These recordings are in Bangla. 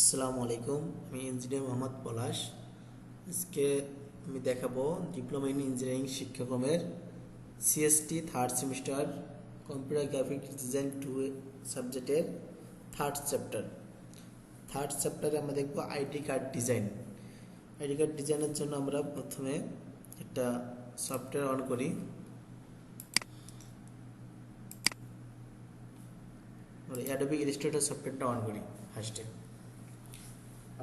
আসসালামু আলাইকুম, আমি ইঞ্জিনিয়ার মোহাম্মদ পলাশ। আজকে আমি দেখাবো diploma in engineering শিক্ষাক্রমের CST third semester computer graphic design two সাবজেক্টের থার্ড চ্যাপ্টার থার্ড চ্যাপ্টারে আমরা দেখব ID card design ID card ডিজাইনের জন্য আমরা প্রথমে একটা সফটওয়্যার অন করি। অ্যাডোবি ইলাস্ট্রেটর সফটওয়্যারটা অন করি ফার্স্টে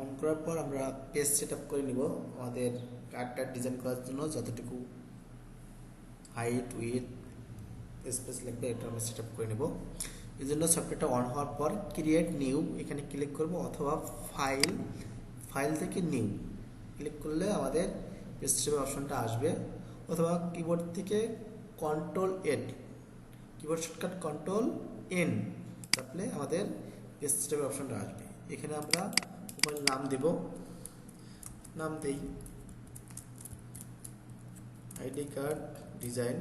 অন করার পর আমরা পেজ সেট আপ করে নিব। আমাদের কার্ডটা ডিজাইন করার জন্য যতটুকু হাইট উইথ স্পেস লাগবে এটা আমরা সেট আপ করে নেব। এই জন্য সফটওয়্যারটা অন হওয়ার পর ক্রিয়েট নিউ এখানে ক্লিক করব অথবা ফাইল ফাইল থেকে নিউ ক্লিক করলে আমাদের সেট অপশনটা আসবে। অথবা কিবোর্ড থেকে control add keyboard shortcut control N চাপলে আমাদের সেট অপশনটা আসবে। এখানে আমরা মোবাইল নাম দেব। নাম দেই। ID card, design.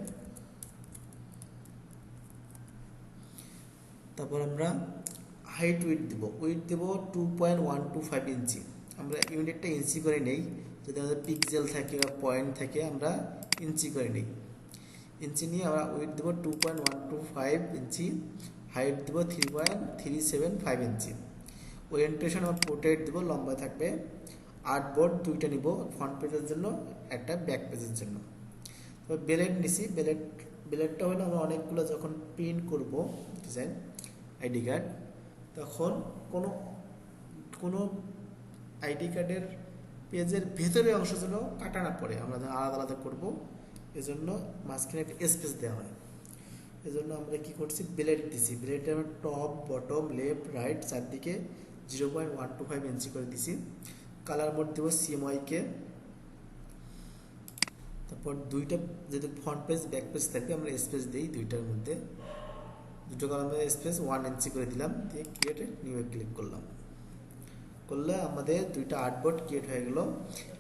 তারপর আমরা হাইট উইথ দেব। উইথ দেব two point one two five inch. আমরা ইউনিটটা ইঞ্চি করে নেই। যদি আমাদের পিক্সেল থাকে বা পয়েন্ট থাকে, আমরা ইঞ্চি করে নিই। ইঞ্চি নিয়ে আমরা উইথ দেবো two point one two five inch. Height দেবো three point three seven five inch. Orientation আমার পোর্ট্রেট দেবো, লম্বা থাকবে। আর্ট বোর্ড দুইটা নিব ফ্রন্ট পেজের জন্য, একটা ব্যাক পেজের জন্য। তবে বেলেট নিছি বেলেট বেলেটটা হলো আমরা অনেকগুলো যখন প্রিন্ট করব ডিজাইন আইডি কার্ড তখন কোনো কোনো আইডি কার্ডের পেজের ভেতরে অংশ যেন কাটা না পড়ে, আমরা যেন আলাদা আলাদা করব, এজন্য মাঝখানে একটা স্পেস দেওয়া হয়। এজন্য আমরা কি করছি ব্লেড দিছি ব্লেডে আমরা টপ বটম লেফট রাইট চারদিকে zero point one two five inch করে দিছি। কালার মোড দেবো সিএমওয়াইকে তারপর দুইটা যেহেতু ফ্রন্ট পেজ ব্যাক পেজ থাকবে, আমরা স্পেস দিই দুইটার মধ্যে। দুটো কালার মধ্যে স্পেস ওয়ান ইঞ্চি করে দিলাম, দিয়ে ক্রিয়েটে নিউ ক্লিক করলাম। করলে আমাদের দুইটা আর্টবোর্ড ক্রিয়েট হয়ে গেল।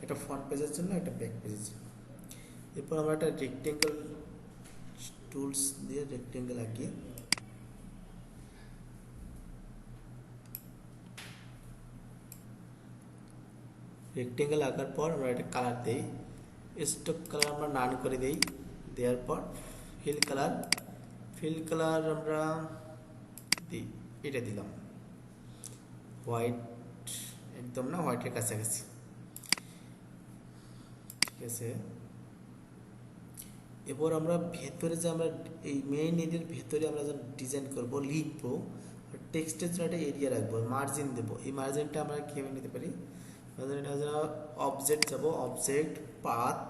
একটা ফ্রন্ট পেজের জন্য একটা ব্যাক পেজের জন্য। এরপর আমরা একটা রেক্টেঙ্গেল টুলস দিয়ে রেক্টেঙ্গেল আঁকি। রেক্টেঙ্গেল আঁকার পর আমরা একটা কালার দিই। স্টক কালার আমরা নান করে দিই। দেওয়ার পর ফিল কালার ফিল কালার আমরা দিই। এটা দিলাম। হোয়াইট একদম না হোয়াইটের কাছাকাছি। ঠিক আছে? এরপর আমরা ভেতরে যে আমরা এই মেইন এরিয়ার ভেতরে আমরা যখন ডিজাইন করব, লিখব টেক্সটের জন্য একটা এরিয়া রাখব মার্জিন দেবো। এই মার্জিনটা আমরা কীভাবে নিতে পারি? অবজেক্ট যাব object path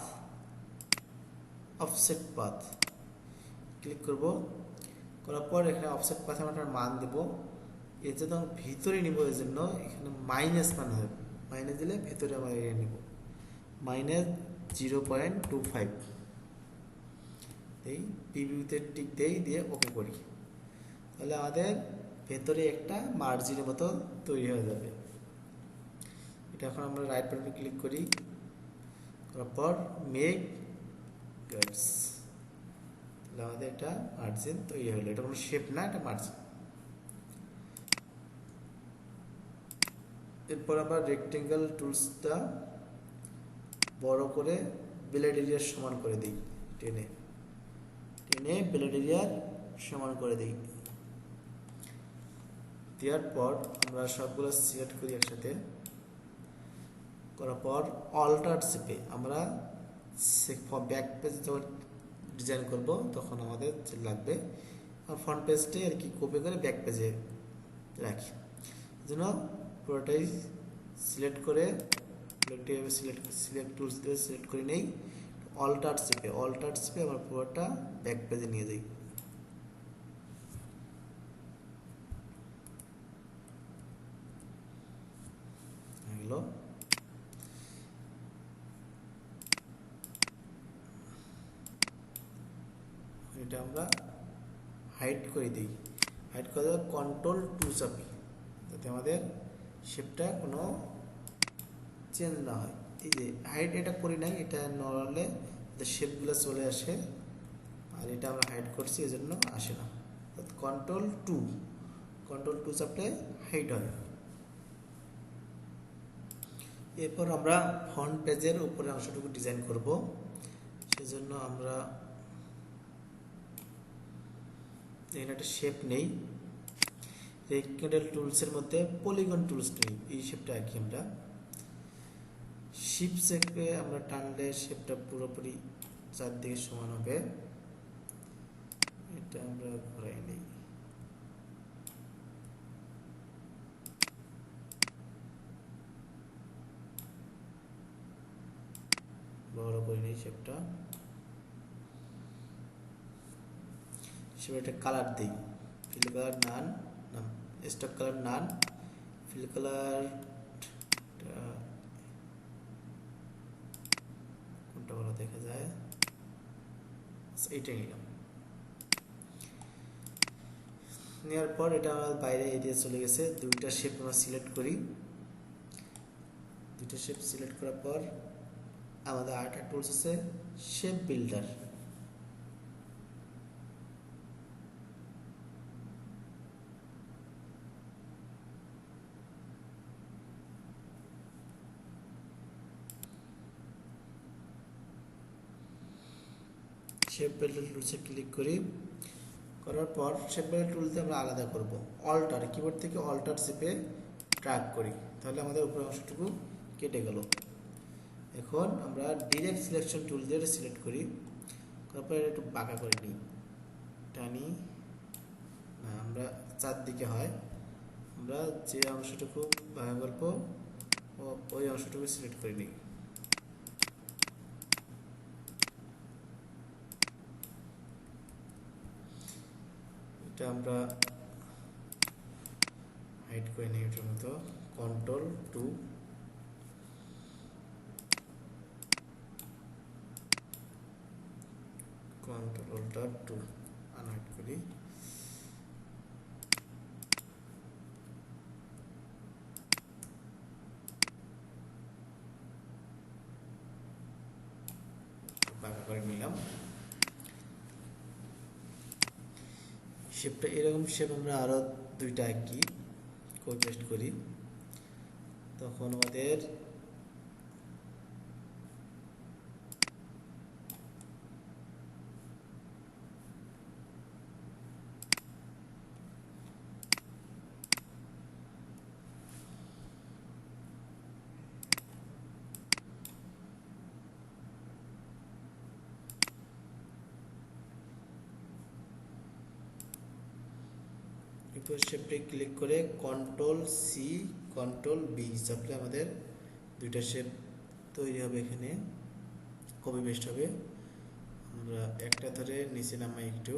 offset path click করব। করার পর এখানে অফসেট পাথে আমরা মান দেব। এর জন্য ভিতরে নিব, এর জন্য এখানে মাইনাস মান হবে। মাইনাস দিলে ভেতরে আমরা এরিয়া নিব। Minus zero point two five এই পিভিউতে টিক দেই, দিয়ে ওকে করি। তাহলে আমাদের ভেতরে একটা মার্জিনের মতো তৈরি হয়ে যাবে। এটা এখন আমরা রাইট বাটনে ক্লিক করি। করার পর মেক গাইডস তাহলে আমাদের এটা মার্জিন তৈরি হলো। এটা কোনো শেপ না, এটা মার্জিন এরপর আমরা রেক্টেঙ্গেল টুলসটা বড় করে ব্লেড এরিয়ার সমান করে দিই, টেনে। টেনে ব্লেড এরিয়ার সমান করে দিই। দেওয়ার পর আমরা সবগুলো সিলেক্ট করি একসাথে। করার পর অল্টার চেপে আমরা ব্যাক পেজ যখন ডিজাইন করব, তখন আমাদের লাগবে। আর ফ্রন্ট পেজটি আর কি কপি করে ব্যাক পেজে রাখি। জন্য পুরোটাই সিলেক্ট করে সিলেক্ট সিলেক্ট টুলস দিয়ে সিলেক্ট করে নেই। অল্টার চেপে অল্টার চেপে আমরা পুরোটা ব্যাক পেজে নিয়ে যাই হলো এটা আমরা হাইট করে দিই হাইট করে দেওয়ার কন্ট্রোল টু চাপি যাতে আমাদের শেপটা কোনো চেঞ্জ না হয়। এই যে হাইট এটা করি নাই, এটা নড়ালে শেপগুলো চলে আসে আর এটা আমরা হাইড করছি, এজন্য আসে না। কন্ট্রোল টু কন্ট্রোল টু চাপলে হাইট হয়। এরপর আমরা ফ্রন্ট পেজের উপরে অংশটুকু ডিজাইন করব। সেজন্য আমরা এখানে একটা শেপ নেই। রেক্টেঙ্গেল টুলসের মধ্যে পলিগন টুলস নেই, এই শেপটা আঁকি আমরা। শিপ শেপে আমরা টানলে শেপটা পুরোপুরি চারদিকে সমান হবে। এটা আমরা ঘোরাই নেই। বড় করে নিই শেপটা শেপে একটা কালার দিই। Fill colour none stroke colour none fill colour কোনটা ভালো দেখা যায়? নিলাম। নেওয়ার পর এটা আমার বাইরে এরিয়া চলে গেছে। দুইটা শেপ আমরা সিলেক্ট করি। দুইটা শেপ সিলেক্ট করার পর আমাদের আরেকটা টুলস আছে শেপ বিল্ডার শেপ বিল্ডার টুলসে ক্লিক করি, করার পর শেপ বিল্ডার টুলতে আমরা আলাদা করব। অল্টার কিবোর্ড থেকে অল্টার চেপে ট্র্যাক করি, তাহলে আমাদের উপরে অংশটুকু কেটে গেল। এখন আমরা ডিরেক্ট সিলেকশন টুল দিয়ে সিলেক্ট করি তারপরে একটু বাঁকা করে নিই। টানি, না, আমরা চারদিকে হয়। আমরা যে অংশটুকু বাঁকা করব ওই অংশটুকু সিলেক্ট করে নিই। এটা আমরা হাইড করে নিই এটার মতো। Control two control two unhide করি বাঁকা করে নিলাম শেপটা এরকম শেপ আমরা আরও দুইটা আঁকি পেস্ট করি। তখন আমাদের এরপর শেপটি ক্লিক করে কন্ট্রোল সি কন্ট্রোল বি চাপলে আমাদের দুইটা শেপ তৈরি হবে এখানে। কপি পেস্ট হবে। আমরা একটা ধরে নিচে নামাই একটু।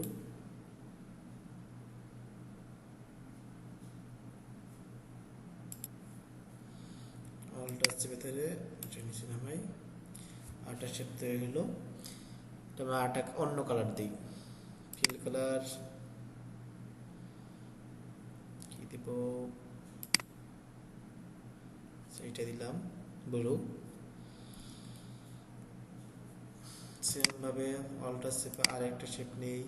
অলটা চেপে ধরে নিচে নামাই। আটা শেপ তৈরি হলো। তবে আটা অন্য কালার দিই। ফিল কালার দিব এইটা দিলাম ব্লু সেম ভাবে অল্টার শেপে আর একটা শেপ নেই।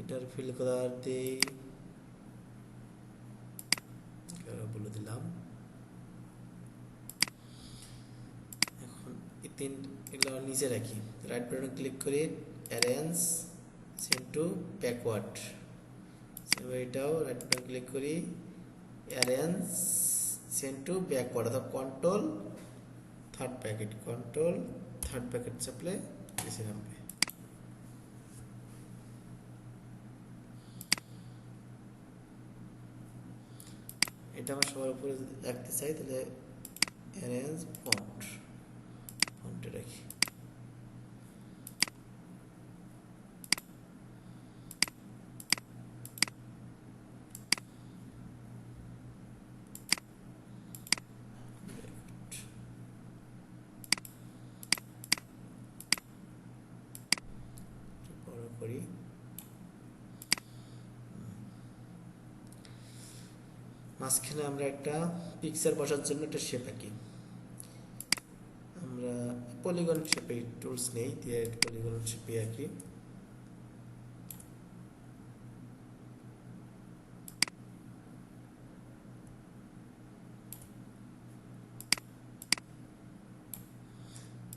এটার ফিল কালার দেই। বলে দিলাম। এখন তিন, এগুলো নিচে রাখি। রাইট বাটন ক্লিক করে অ্যারেঞ্জ সেন্ড টু ব্যাকওয়ার্ড এটাও রাইট বাটন ক্লিক করি অ্যারেঞ্জ সেন্ড টু ব্যাকওয়ার্ড অর্থাৎ control third bracket control third bracket চাপলে এসে নামবে। এটা আমার সবার উপরে রাখতে চাই, তাহলে অ্যারেঞ্জ ফন্ট ফন্টে রাখি করি মাঝখানে আমরা একটা পিকচার বসার জন্য একটা শেপ আঁকি। আমরা পলিগন শেপে টুলস নেই, দিয়ে পলিগন শেপে আঁকি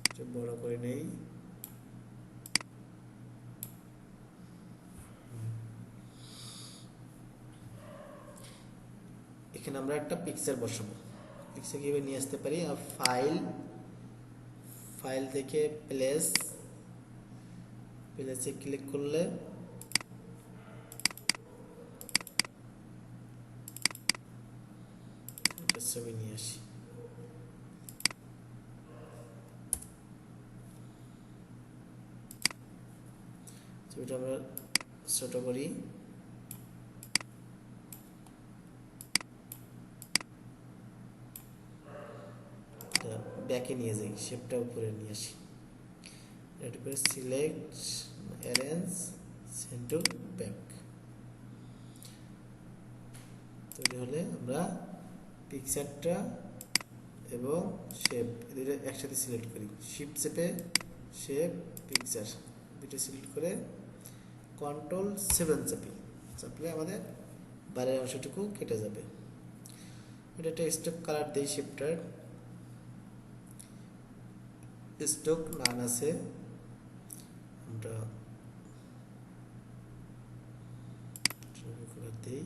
একটু বড় করে নেই এখানে আমরা একটা পিকচার বসাবো। পিকচার কীভাবে নিয়ে আসতে পারি? ফাইল ফাইল থেকে প্লেস প্লেসে ক্লিক করলে ছবি নিয়ে আসি। ছবিটা আমরা ছোট করি। ব্যাকে নিয়ে যাই শেপটা উপরে নিয়ে আসি। এটা করে select arrange send to back তৈরি হলে আমরা পিকচারটা এবং শেপ দুটো একসাথে সিলেক্ট করি। শিপ শেপে শেপ পিকচার দুটো সিলেক্ট করে কন্ট্রোল সেভেন চাপি। চাপলে আমাদের বাইরের অংশটুকু কেটে যাবে। এটা একটা স্টক কালার দিই শেপটার স্টক নান আছে। আমরা দিই।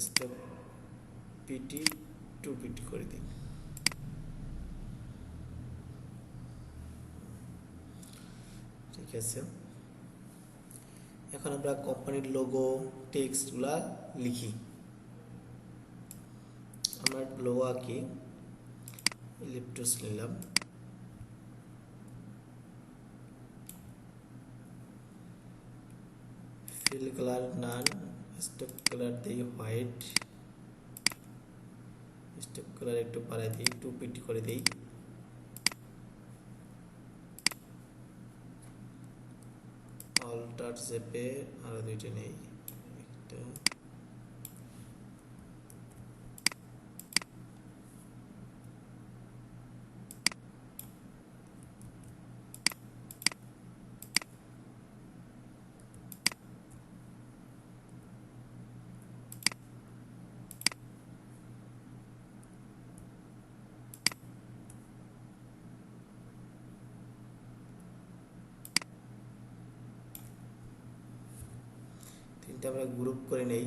স্টক পিটি টু পিটি করে দিই। ঠিক আছে। এখন আমরা কোম্পানির লোগো টেক্সটগুলা লিখি। আমরা লোগো আঁকি। ইলেকট্রোস নিলাম। Fill colour none stroke colour দিই হোয়াইট স্টেপ কালার একটু বাড়াই দিই টু পিট করে দিই। অল্টার জেপে আরও দুইটা নেই, একটা তিনটা আমরা গ্রুপ করে নেই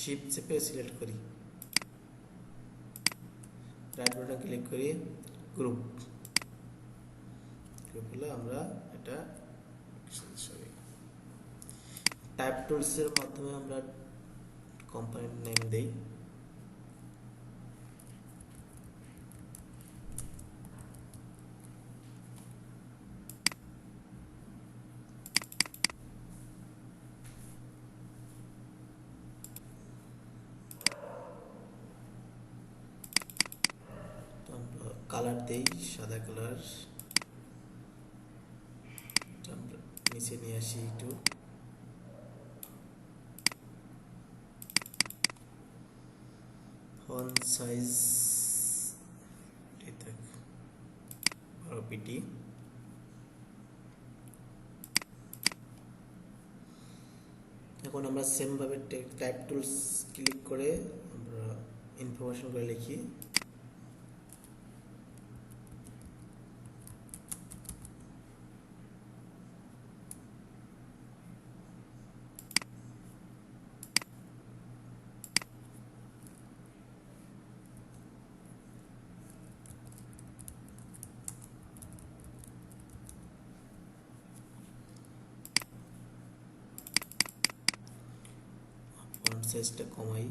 শিপ চেপে সিলেক্ট করি। রাইট বাটন ক্লিক করি গ্রুপ গ্রুপ হলে আমরা এটা টাইপ টুলসের মাধ্যমে আমরা কোম্পানির নেম দেই। কালার দেই, সাদা কালার। নিচে নিয়ে আসি একটু। ফন সাইজ এখন আমরা সেমভাবে টাইপ টুলস ক্লিক করে আমরা ইনফরমেশন করে লিখি ফন্ট সাইজটা কমাই।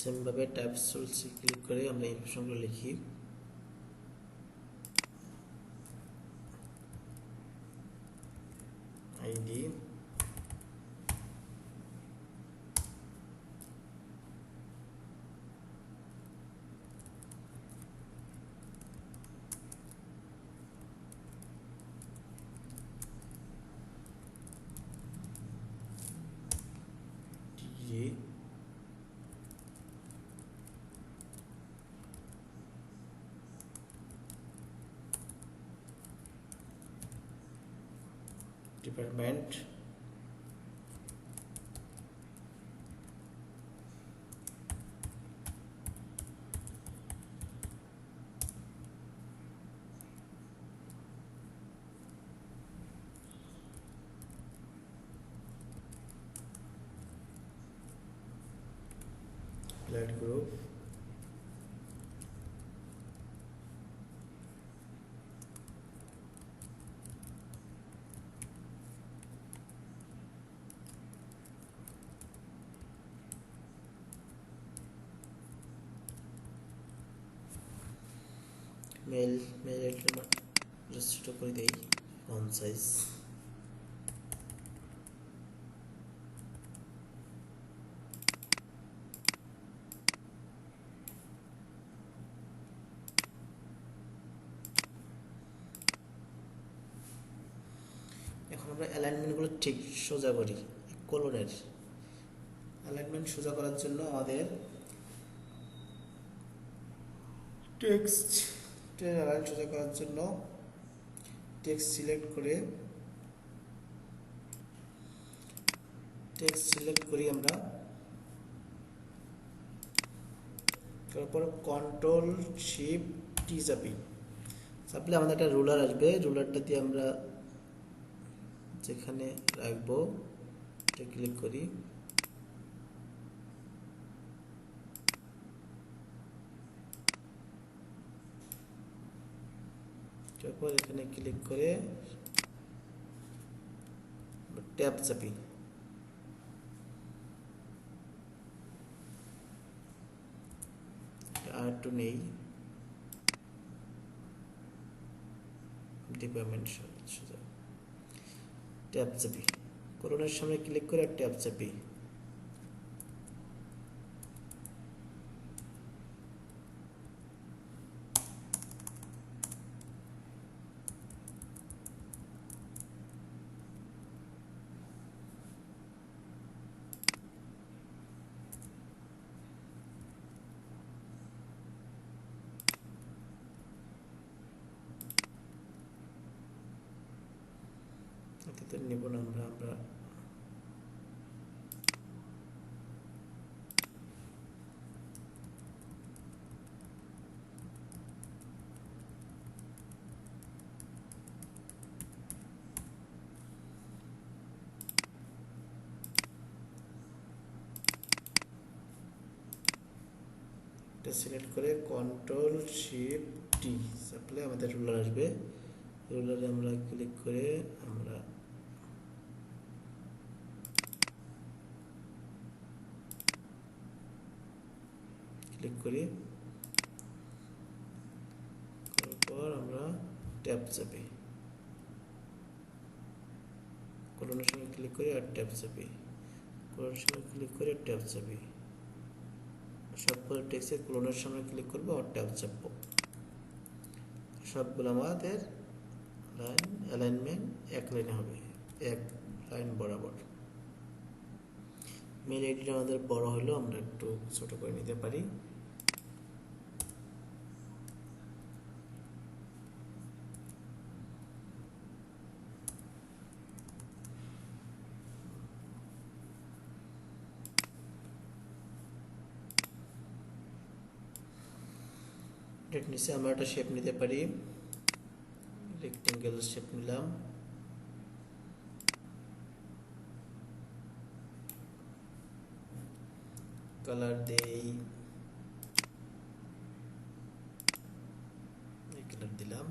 সেমভাবে টাইপ টুলসে ক্লিক করে আমরা ইনফরমেশনগুলো লিখি। ID department. Blood group. Mail mail register করে দেই ফন সাইজ এখন আমরা অ্যালাইনমেন্টগুলো ঠিক সোজা করি কলনের অ্যালাইনমেন্ট সোজা করার জন্য আমাদের টেক্সট অ্যালাইন সোজা করার জন্য টেক্সট সিলেক্ট করে টেক্সট সিলেক্ট করি আমরা। তারপর কন্ট্রোল শিপ টি চাপি। চাপলে আমাদের একটা রুলার আসবে। রুলারটা দিয়ে আমরা যেখানে রাখব, এটা ক্লিক করি। তারপর এখানে ক্লিক করে ট্যাব চাপি। আর একটু নেই। ডিপার্টমেন্ট ট্যাব চাপি। করোনার সামনে ক্লিক করে ট্যাব চাপি এটাতে নেব না আমরা আমরা এটা সিলেক্ট করে কন্ট্রোল শিফট টি চাপলে আমাদের রুলার আসবে। রুলারে আমরা ক্লিক করে আমরা ক্লিক করি। করার পর আমরা ট্যাব চাপি। কলনের সঙ্গে ক্লিক করি আর ট্যাব চাপি। কলনের সঙ্গে ক্লিক করে ট্যাব চাপি। সবগুলো টেক্সটের ক্লোনের সামনে ক্লিক করব আর ট্যাব চাপবো। সবগুলো আমাদের লাইন অ্যালাইনমেন্ট এক লাইনে হবে, এক লাইন বরাবর। মেল আইডিটা আমাদের বড় হলেও আমরা একটু ছোট করে নিতে পারি। এর নিচে আমরা একটা শেপ নিতে পারি। রেক্টেঙ্গেল শেপ নিলাম। কালার দেই। দিলাম।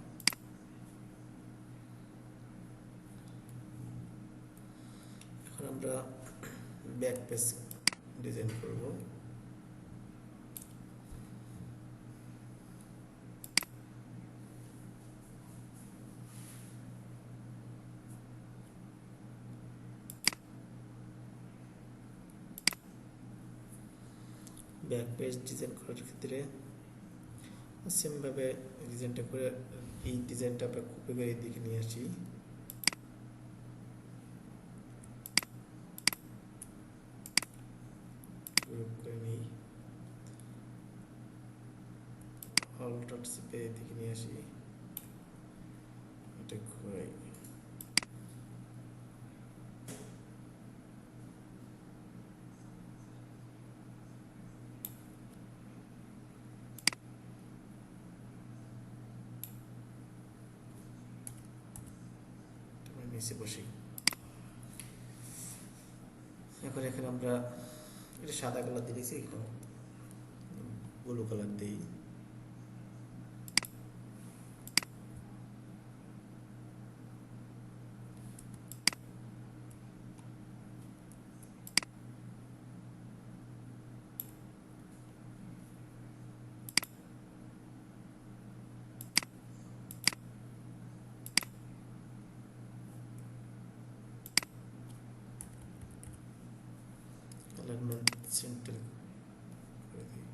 এখন আমরা ব্যাক পেজ ডিজাইন করব। ব্যাক পেজ ডিজাইন করার ক্ষেত্রে সেমভাবে ডিজাইনটা করে এই ডিজাইনটা আমরা কপি করে দিকে নিয়ে আসি। করে এদিকে নিয়ে আসি। এটা ঘুরাই নিচে বসেই এখন এখানে আমরা এটা সাদা কালার দিয়েছি এখানে ব্লু কালার দিই alignment center করে দিই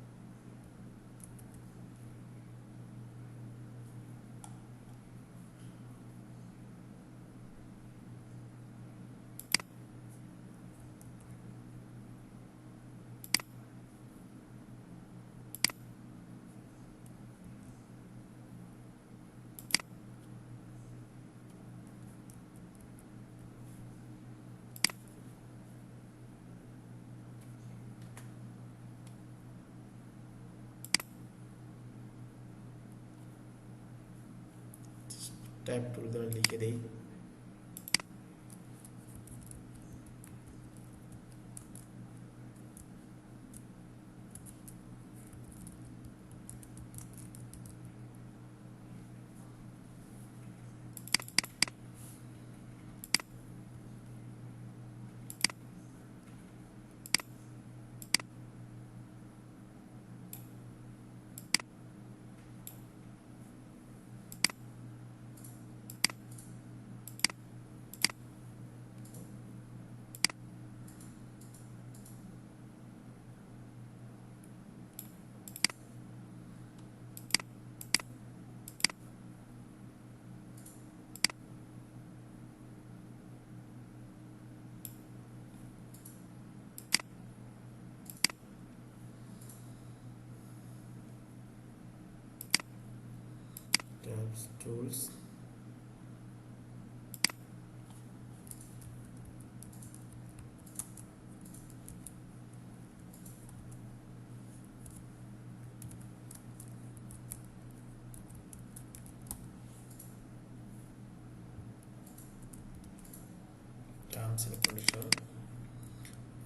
টাইপ টুল দ্বারা লিখে দেই tools terms and condition.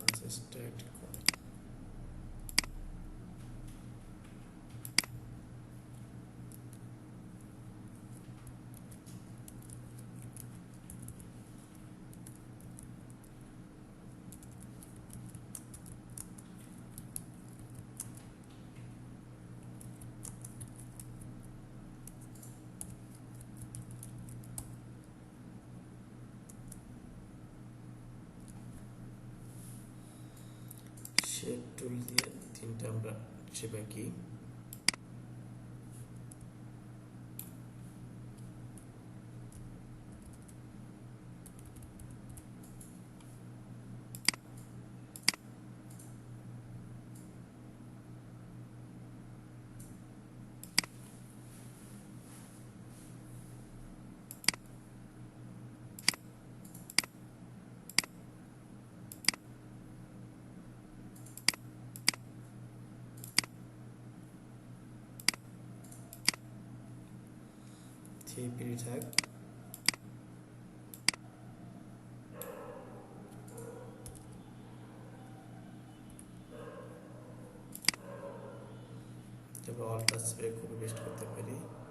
Consistent shape tool দিয়ে তিনটা আমরা সেবা আঁকি। থ্রি পিডি থাক তারপর অল টাচ কপি পেস্ট করতে পারি কন্ট্রোল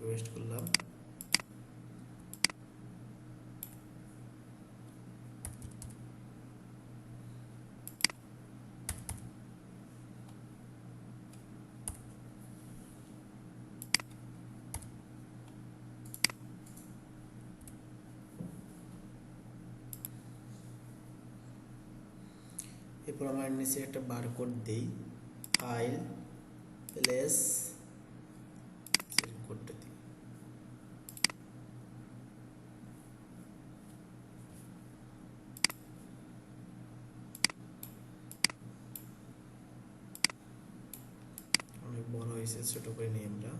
পেস্ট করলাম। এরপর আমরা নিচে একটা বারকোড দিই। ফাইল প্লেস হয়েছে ছোট করে নিই আমরা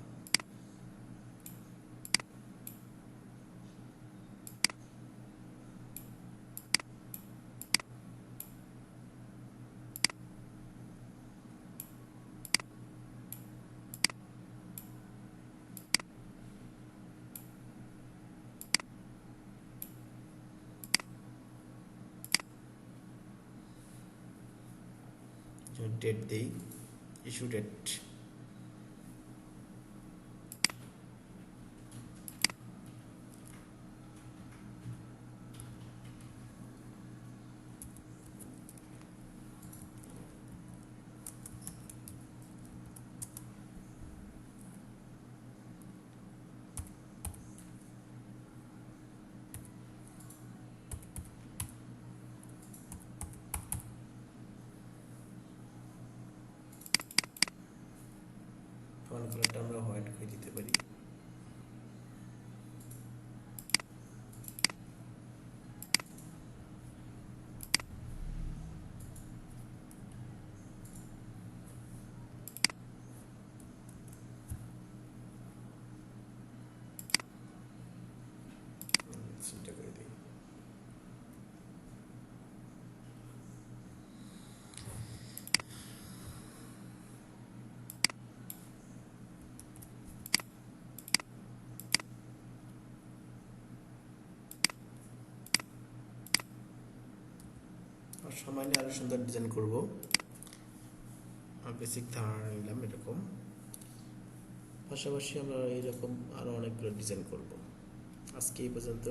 ডেট দেই ইস্যু ডেট ফোন কালারটা আমরা হোয়াইট করে দিতে পারি চিন্তা করে দিই আর সময় নিয়ে সুন্দর ডিজাইন করব। বেসিক ধারণা নিলাম এরকম। পাশাপাশি আমরা এরকম আরও অনেকগুলো ডিজাইন করব। আজকে এই পর্যন্ত।